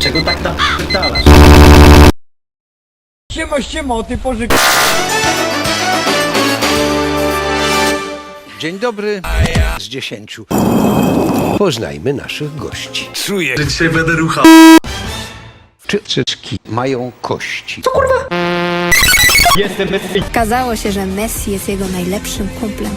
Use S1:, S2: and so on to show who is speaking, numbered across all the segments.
S1: Czego tak napierdalasz?
S2: Siema, siema, ty pożyk...
S3: Dzień dobry z dziesięciu. Poznajmy naszych gości.
S1: Czuję, że dzisiaj będę ruchał.
S3: Czy czyczki mają kości?
S4: Okazało się, że Messi jest jego najlepszym kumplem.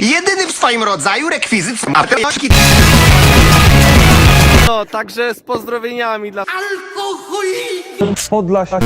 S5: Jedyny w swoim rodzaju rekwizyt matematyki.
S2: No, także z pozdrowieniami dla... Podlasia.